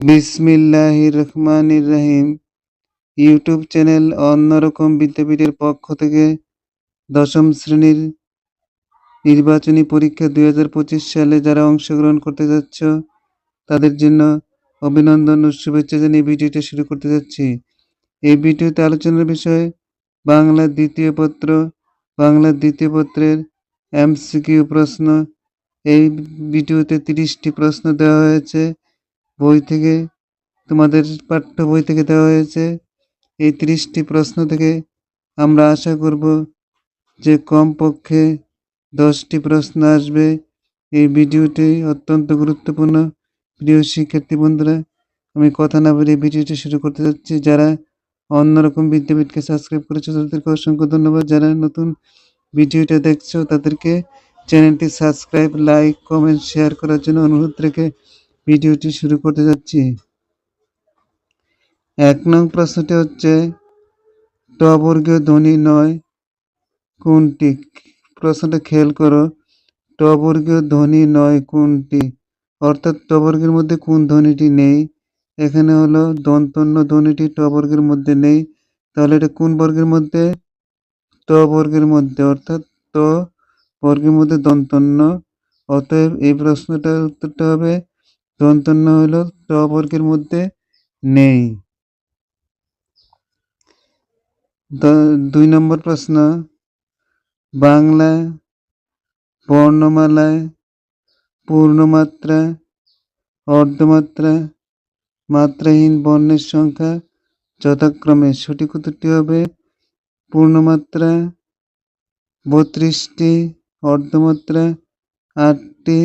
বিসমিল্লাহির রহমানির রহিম YouTube channel অন্যরকম বিদ্যাপীঠের পক্ষ থেকে দশম শ্রেণির নির্বাচনী পরীক্ষা দুই হাজার পঁচিশ সালে যারা অংশগ্রহণ করতে যাচ্ছ, তাদের জন্য অভিনন্দন ও শুভেচ্ছা জানিয়ে ভিডিওটা শুরু করতে যাচ্ছি। এই ভিডিওতে আলোচনার বিষয়, বাংলা দ্বিতীয় পত্র, বাংলা দ্বিতীয় পত্রের এমসিকিউ প্রশ্ন। এই ভিডিওতে তিরিশটি প্রশ্ন দেওয়া হয়েছে। বই থেকে, তোমাদের পাঠ্য বই থেকে দেওয়া হয়েছে। এই তিরিশটি প্রশ্ন থেকে আমরা আশা করব যে কমপক্ষে দশটি প্রশ্ন আসবে। এই ভিডিওটি অত্যন্ত গুরুত্বপূর্ণ। প্রিয় শিক্ষার্থী বন্ধুরা, আমি কথা না বলে ভিডিওটি শুরু করতে যাচ্ছি। যারা অন্যরকম বিদ্যাপীঠকে সাবস্ক্রাইব করেছ, তাদেরকে অসংখ্য ধন্যবাদ। যারা নতুন ভিডিওটা দেখছ, তাদেরকে চ্যানেলটি সাবস্ক্রাইব, লাইক, কমেন্ট, শেয়ার করার জন্য অনুরোধ রেখে ভিডিওটি শুরু করতে যাচ্ছি। এক নং প্রশ্নটি হচ্ছে ট বর্গীয় ধ্বনি নয়, কোনটি? প্রশ্নটা খেয়াল করো ট বর্গীয় ধ্বনি নয়, কোনটি? অর্থাৎ টবর্গের মধ্যে কোন ধ্বনিটি নেই? এখানে হলো দন্তন্য ধ্বনিটি ট বর্গের মধ্যে নেই। তাহলে এটা কোন বর্গের মধ্যে? ট বর্গের মধ্যে, অর্থাৎ ট বর্গের মধ্যে দন্তন্য। অতএব এই প্রশ্নটার উত্তরটা হবে দন্তন্য হলো বর্গের মধ্যে নেই। দুই নম্বর প্রশ্ন বাংলা বর্ণমালায় পূর্ণমাত্রা, অর্ধমাত্রা, মাত্রাহীন বর্ণের সংখ্যা যথাক্রমে সঠিক উত্তরটি হবে পূর্ণমাত্রা, বত্রিশটি, অর্ধমাত্রা, আটটি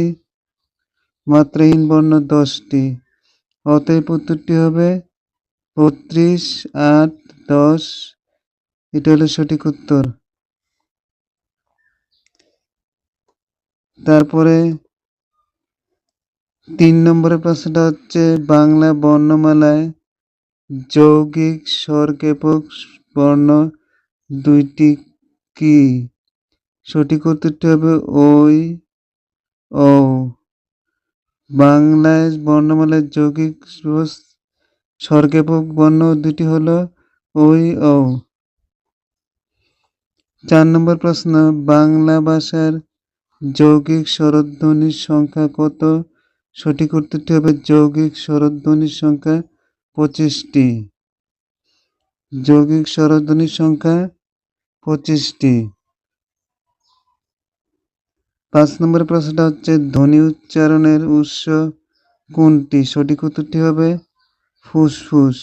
মাত্রাহীন বর্ণ দশটি। অতএব উত্তরটি হবে বত্রিশ, আট, দশ। এটা হলো সঠিক উত্তর। তারপরে তিন নম্বরের প্রশ্নটা হচ্ছে বাংলা বর্ণমালায় যৌগিক, স্বরকেপক, বর্ণ দুইটি কি? সঠিক উত্তরটি হবে ওই ও বাংলায় বর্ণমালায় যৌগিক স্বরকেপক বর্ণ দুটি হলো ওই ও চার নম্বর প্রশ্ন, বাংলা ভাষার যৌগিক স্বরধ্বনির সংখ্যা কত? সঠিক উত্তরটি হবে যৌগিক স্বরধ্বনির সংখ্যা পঁচিশটি। যৌগিক স্বরধ্বনির সংখ্যা পঁচিশটি। পাঁচ নম্বর প্রশ্নটা হচ্ছে, ধ্বনি উচ্চারণের উৎস কোনটি? সঠিক উত্তরটি হবে ফুসফুস।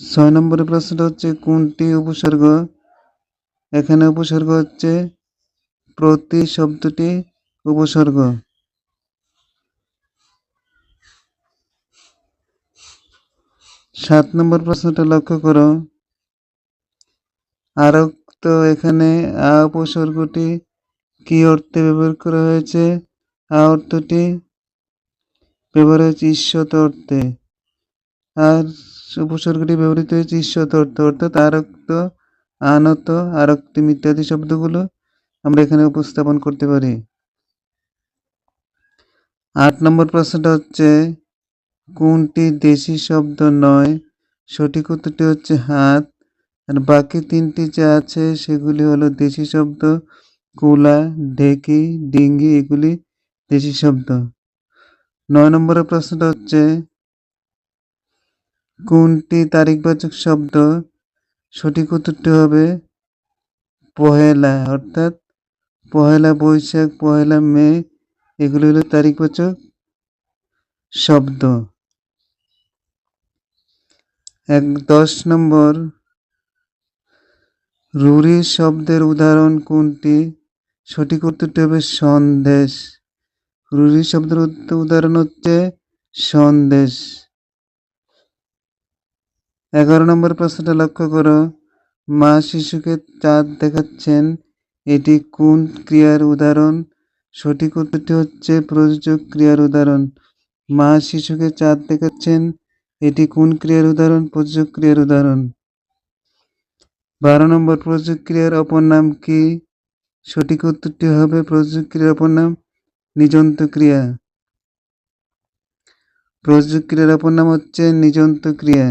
ছয় নম্বরের প্রশ্নটা হচ্ছে, কোনটি উপসর্গ? এখানে উপসর্গ হচ্ছে, প্রতি শব্দটি উপসর্গ। সাত নম্বর প্রশ্নটা লক্ষ্য করো। আরক্ত এখানে আ উপসর্গটি কি অর্থে ব্যবহার করা হয়েছে? আ অর্থটি ব্যবহার হয়েছে ঈশ্বত অর্থে। আর উপসর্গটি ব্যবহৃত হয়েছে ঈশ্বত অর্থ, অর্থাৎ আরক্ত, আনত আরক্তিম ইত্যাদি শব্দগুলো আমরা এখানে উপস্থাপন করতে পারি। আট নম্বর প্রশ্নটা হচ্ছে কোনটি দেশি শব্দ নয়? সঠিক উত্তরটি হচ্ছে হাত। আর বাকি তিনটি যা আছে, সেগুলি হলো দেশি শব্দ, কুলা, ঢেকি, ডিঙ্গি, এগুলি দেশি শব্দ। নয় নম্বরের প্রশ্নটা হচ্ছে, কোনটি তারিখবাচক শব্দ? সঠিক উত্তরটি হবে পহেলা, অর্থাৎ পহেলা বৈশাখ, পহেলা মে, এগুলি হলো তারিখবাচক শব্দ। এক দশ নম্বর। রুরি শব্দের উদাহরণ কোনটি? সঠিক উত্তরটি হবে সন্দেশ। রুরি শব্দের উদাহরণ হচ্ছে সন্দেশ। এগারো নম্বর প্রশ্নটা লক্ষ্য করো। মা শিশুকে চাঁদ দেখাচ্ছেন। এটি কোন ক্রিয়ার উদাহরণ? সঠিক উত্তরটি হচ্ছে প্রযোজক ক্রিয়ার উদাহরণ। মা শিশুকে চাঁদ দেখাচ্ছেন। এটি কোন ক্রিয়ার উদাহরণ? প্রযোজক ক্রিয়ার উদাহরণ। বারো নম্বর প্রযুক্রিয়ার অপর নাম কি? সঠিক উত্তরটি হবে প্রযুক্রিয়ার অপর নাম নিযন্ত ক্রিয়া প্রযুক্রিয়ার অপর নাম হচ্ছে নিযন্ত ক্রিয়া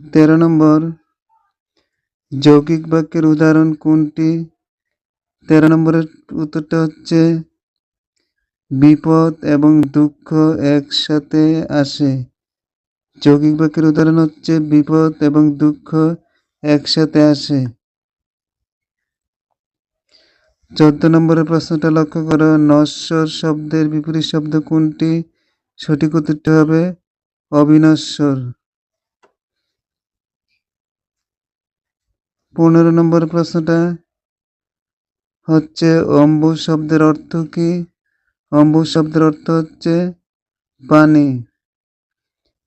তেরো নম্বর, যৌগিক বাক্যের উদাহরণ কোনটি? তেরো নম্বরের উত্তরটা হচ্ছে বিপদ এবং দুঃখ একসাথে আসে। যৌগিক বাক্যের উদাহরণ হচ্ছে, বিপদ এবং দুঃখ একসাথে আসে। চোদ্দ নম্বরের প্রশ্নটা লক্ষ্য করো। নশ্বর শব্দের বিপরীত শব্দ কোনটি? সঠিক উত্তরটি হবে অবিনশ্বর। পনেরো নম্বর প্রশ্নটা হচ্ছে অম্বু শব্দের অর্থ কি? অম্বু শব্দের অর্থ হচ্ছে পানি।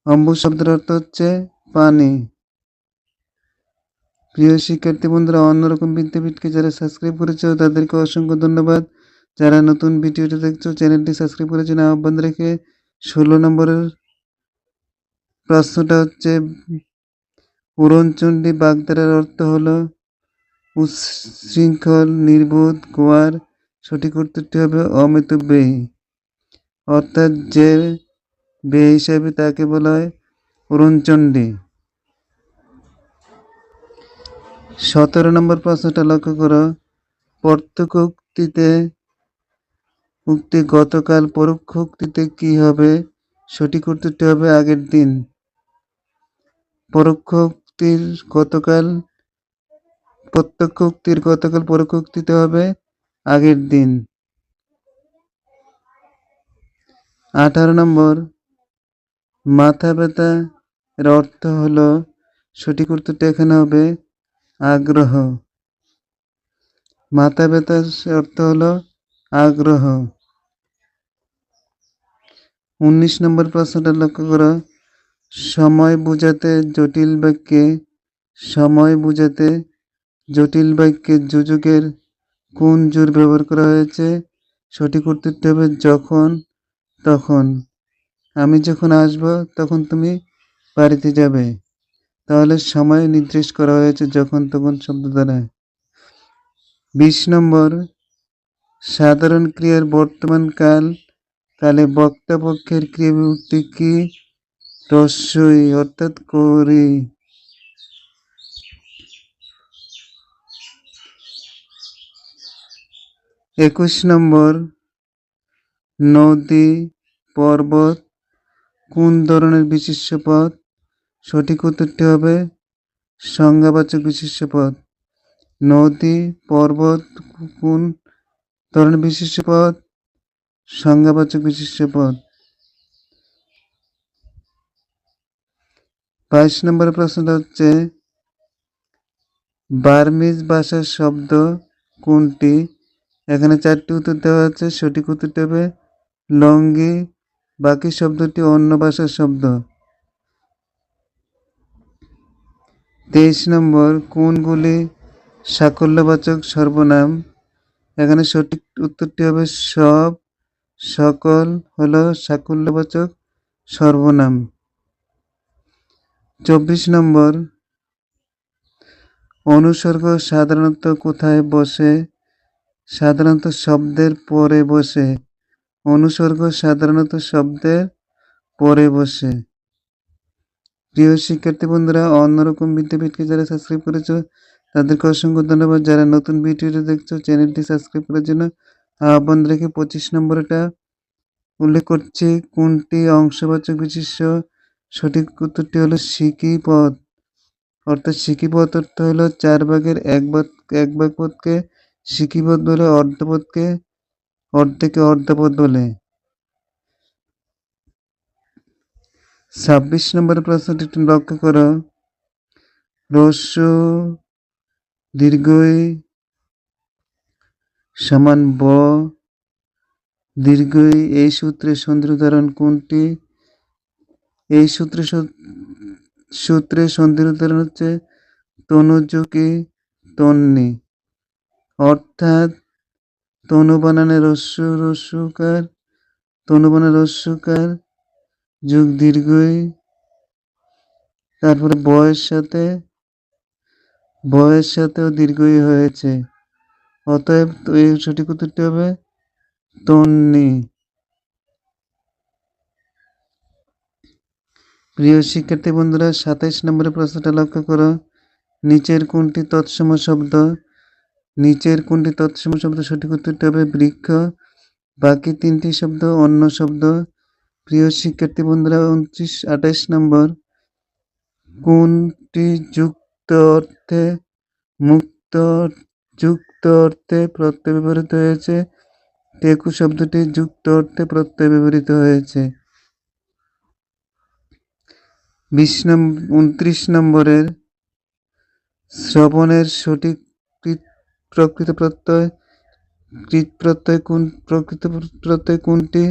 অম্বু শব্দের অর্থ হচ্ছে পানি। প্রিয় শিক্ষার্থী বন্ধুরা, অন্যরকম বিদ্যাপীঠকে যারা সাবস্ক্রাইব করেছ, তাদেরকে অসংখ্য ধন্যবাদ। যারা নতুন ভিডিওটি দেখছ, চ্যানেলটি সাবস্ক্রাইব করার জন্য আহ্বান রেখে ষোলো নম্বরের প্রশ্নটা হচ্ছে, উড়নচণ্ডী বাগধারার অর্থ হলো উচ্ছৃঙ্খল, নির্বোধ, গোয়ার সঠিক উত্তরটি হবে অমিত বেহি। অর্থাৎ যে বে হিসাবে তাকে বলা হয় অরুণচণ্ডী। সতেরো নম্বর প্রশ্নটা লক্ষ্য করো। প্রত্যক্ষ উক্তিতে উক্তি গতকাল, পরোক্ষ উক্তিতে কি হবে? সঠিক উত্তরটি হবে আগের দিন। পরোক্ষ উক্তির গতকাল, প্রত্যক্ষ উক্তির গতকাল, পরোক্ষ উক্তিতে হবে আগের দিন। আঠারো নম্বর মাথা ব্যথা এর অর্থ হলো সঠিক উত্তরটা এখানে হবে আগ্রহ। মাথা ব্যথার অর্থ হলো আগ্রহ। উনিশ নম্বর প্রশ্নটা লক্ষ্য করো। সময় বোঝাতে জটিল বাক্যে, সময় বোঝাতে জটিল বাক্যে যোজকের কোন জোর ব্যবহার করা হয়েছে? সঠিক উত্তরটি হবে যখন, তখন। আমি যখন আসব, তখন তুমি বাড়িতে যাবে। তাহলে সময় নির্দেশ করা হয়েছে যখন, তখন শব্দ দ্বারা। বিশ নম্বর। সাধারণ ক্রিয়ার বর্তমান কাল, কালে বক্তা পক্ষের ক্রিয়া বিভক্তি কি? রস্যই, অর্থাৎ করি। একুশ নম্বর নদী পর্বত কোন ধরনের বিশিষ্ট পদ সঠিক উত্তরটি হবে সংজ্ঞাবাচক বিশিষ্ট পদ নদী পর্বত কোন ধরনের বিশিষ্ট পদ সংজ্ঞাবাচক বিশিষ্ট পদ বাইশ নম্বর প্রশ্নটা হচ্ছে, বার্মিজ ভাষার শব্দ কোনটি? এখানে চারটি উত্তর দেওয়া আছে সঠিক উত্তরটি হবে লঙ্গি, বাকি শব্দটি অন্য ভাষার শব্দ। তেইশ নম্বর, কোনগুলি সাকল্যবাচক সর্বনাম? এখানে সঠিক উত্তরটি হবে সব, সকল হলো সাকল্যবাচক সর্বনাম। চব্বিশ নম্বর, অনুসর্গ সাধারণত কোথায় বসে? সাধারণত শব্দের পরে বসে। অনুসর্গ সাধারণত শব্দের পরে বসে। প্রিয় শিক্ষার্থী বন্ধুরা, অন্যরকম বিদ্যাপীঠকে যারা সাবস্ক্রাইব করেছ, তাদেরকে অসংখ্য ধন্যবাদ। যারা নতুন ভিডিওটি দেখছ, চ্যানেলটি সাবস্ক্রাইব করার জন্য আহ্বান রেখে পঁচিশ নম্বরটা উল্লেখ করছি। কোনটি অংশবাচক বিশিষ্ট? সঠিক উত্তরটি হলো সিকি পদ। অর্থাৎ সিকি পদ অর্থ হলো চার ভাগের এক ভাগ এক ভাগ পদকে সিকি পদ বলে অর্ধপদকে, অর্ধেকে অর্ধপদ বলে। ছাব্বিশ নম্বর প্রশ্নটি একটু লক্ষ্য করো। রস্য দীর্ঘই সমান ব। দীর্ঘই এই সূত্রে উদাহরণ কোনটি? এই সূত্রে সূত্রে সন্ধির উদাহরণ হচ্ছে তনুযুকি তন্নি। অর্থাৎ তনু বানানে রস্য রস্যকার তনু রস্যকার, যুগ দীর্ঘই, তারপরে বয়ের সাথে, বয়ের সাথেও দীর্ঘই হয়েছে। অতএব এই সঠিক উত্তরটি হবে তন্নি। প্রিয় শিক্ষার্থী বন্ধুরা, সাতাইশ নম্বরের প্রশ্নটা লক্ষ্য করো। নিচের কোনটি তৎসম শব্দ? নিচের কোনটি তৎসম শব্দ সঠিক উত্তরটি হবে? বৃক্ষ। বাকি তিনটি শব্দ অন্য শব্দ। প্রিয় শিক্ষার্থী বন্ধুরা, উনত্রিশ আঠাইশ নম্বর। কোনটি যুক্ত অর্থে মুক্ত? যুক্ত অর্থে প্রত্যয় ব্যবহৃত হয়েছে। টেকু শব্দটি যুক্ত অর্থে প্রত্যয় ব্যবহৃত হয়েছে। বিশ নম্বর উনত্রিশ নম্বরের শ্রবণের সঠিক প্রকৃত প্রত্যয়, কৃত প্রত্যয় কোন, প্রকৃত প্রত্যয় কোনটি?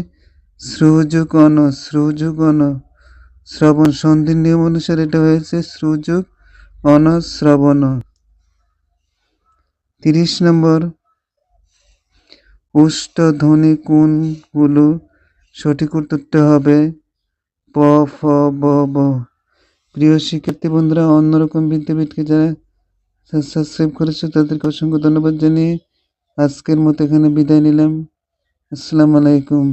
শ্রুযুগ অন শ্রুযুগ অন। শ্রবণ সন্ধির নিয়ম অনুসারে এটা হয়েছে শ্রুযুগ অনশ্রবণ তিরিশ নম্বর। উষ্ট ধ্বনি কোনগুলো? সঠিক উত্তরটা হবে প, ফ, ব ব। প্রিয় শিক্ষার্থী বন্ধুরা, অন্যরকম বিদ্যাপীঠকে যারা সাবস্ক্রাইব করেছে তাদেরকে অসংখ্য ধন্যবাদ জানিয়ে আজকের মতো এখানে বিদায় নিলাম। আসসালামু আলাইকুম।